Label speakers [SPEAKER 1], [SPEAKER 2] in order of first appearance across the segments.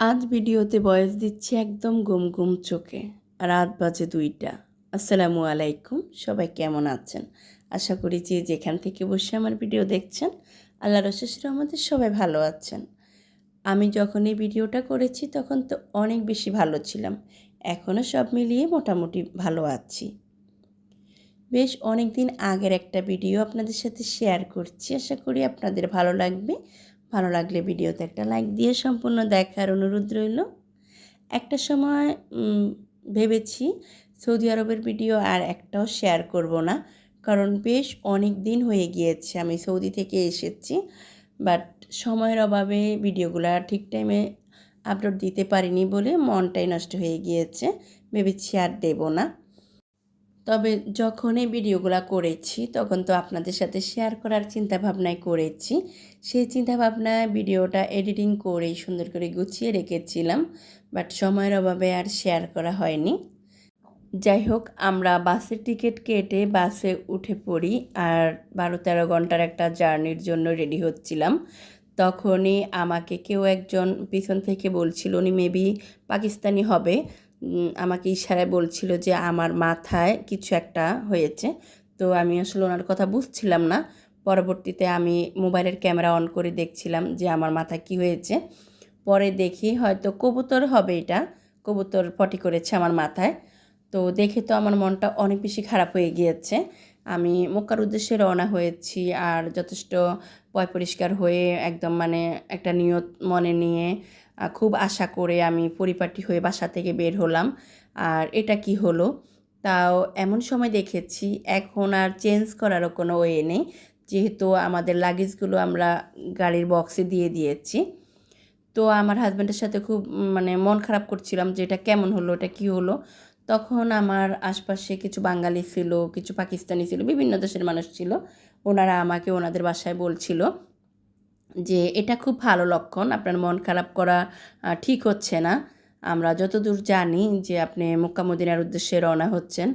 [SPEAKER 1] আজ ভিডিওতে বয়স দিচ্ছি একদম গুম গুম চোখে রাত বাজে দুইটা। আসসালামু আলাইকুম, সবাই কেমন আছেন? আশা করি যে যেখান থেকে বসে আমার ভিডিও দেখছেন আল্লাহ রশেষ আমাদের সবাই ভালো আছেন। আমি যখন এই ভিডিওটা করেছি, তখন তো অনেক বেশি ভালো ছিলাম। এখনও সব মিলিয়ে মোটামুটি ভালো আছি। বেশ অনেক দিন আগের একটা ভিডিও আপনাদের সাথে শেয়ার করছি। আশা করি আপনাদের ভালো লাগবে। ভালো লাগলে ভিডিওতে একটা লাইক দিয়ে সম্পূর্ণ দেখার অনুরোধ রইল। একটা সময় ভেবেছি সৌদি আরবের ভিডিও আর একটাও শেয়ার করব না, কারণ বেশ অনেক দিন হয়ে গিয়েছে আমি সৌদি থেকে এসেছি বাট সময়ের অভাবে ভিডিওগুলো ঠিক টাইমে আপলোড দিতে পারিনি বলে মনটাই নষ্ট হয়ে গিয়েছে, ভেবেছি আর দেবো না। তবে যখন এই ভিডিওগুলো করেছি, তখন তো আপনাদের সাথে শেয়ার করার চিন্তা ভাবনায় করেছি। সেই চিন্তা ভাবনায় ভিডিওটা এডিটিং করেই সুন্দর করে গুছিয়ে রেখেছিলাম বাট সময়ের অভাবে আর শেয়ার করা হয়নি। যাই হোক, আমরা বাসের টিকিট কেটে বাসে উঠে পড়ি আর বারো তেরো ঘণ্টার একটা জার্নির জন্য রেডি হচ্ছিলাম। তখনই আমাকে কেউ একজন পিছন থেকে বলছিল, উনি মেবি পাকিস্তানি হবে। আমাকে ইশারায় বলছিল যে আমার মাথায় কিছু একটা হয়েছে। তো আমি আসলে ওনার কথা বুঝছিলাম না। পরবর্তীতে আমি মোবাইলের ক্যামেরা অন করে দেখছিলাম যে আমার মাথায় কি হয়েছে। পরে দেখি হয়তো কবুতর হবে এটা। কবুতর পটি করেছে আমার মাথায়। তো দেখে তো আমার মনটা অনেক বেশি খারাপ হয়ে গিয়েছে। আমি মক্কার উদ্দেশ্যে রওনা হয়েছি আর যথেষ্ট পয় পরিষ্কার হয়ে একদম মানে একটা নিয়ত মনে নিয়ে খুব আশা করে আমি পরিপাটি হয়ে বাসা থেকে বের হলাম। আর এটা কি হলো? তাও এমন সময় দেখেছি এখন আর চেঞ্জ করারও কোনো ওয়ে নেই। যেহেতু আমাদের লাগেজগুলো আমরা গাড়ির বক্সে দিয়ে দিয়েছি। তো আমার হাজব্যান্ডের সাথে খুব মানে মন খারাপ করছিলাম যে এটা কেমন হলো, এটা কি হলো? তখন আমার আশপাশে কিছু বাঙালি ছিল, কিছু পাকিস্তানি ছিল, বিভিন্ন দেশের মানুষ ছিল। ওনারা আমাকে ওনাদের বাসায় বলছিল যে এটা খুব ভালো লক্ষণ, আপনার মন খারাপ করা ঠিক হচ্ছে না। আমরা যতদূর জানি যে আপনি মক্কা মদিনার উদ্দেশ্যে রওনা হচ্ছেন।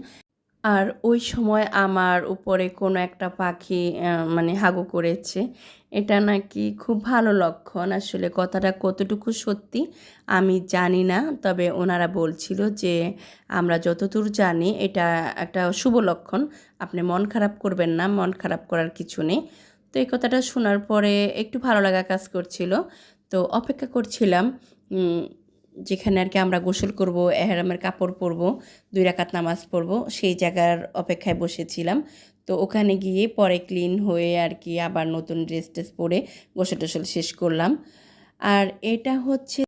[SPEAKER 1] আর ওই সময় আমার উপরে কোনো একটা পাখি মানে হাগু করেছে। এটা নাকি খুব ভালো লক্ষণ। আসলে কথাটা কতটুকু সত্যি আমি জানি না। তবে ওনারা বলছিল যে আমরা যতদূর জানি এটা একটা শুভ লক্ষণ। আপনি মন খারাপ করবেন না, মন খারাপ করার কিছু নেই। তো এই কথাটা শোনার পরে একটু ভালো লাগা কাজ করছিল। তো অপেক্ষা করছিলাম যেখানে আর কি আমরা গোসল করব, এহরামের কাপড় পরব, দুই রাকাত নামাজ পড়ব, সেই জায়গার অপেক্ষায় বসেছিলাম। তো ওখানে গিয়ে পরে ক্লিন হয়ে আর কি আবার নতুন ড্রেস টেস পরে গোসল টোসল শেষ করলাম। আর এটা হচ্ছে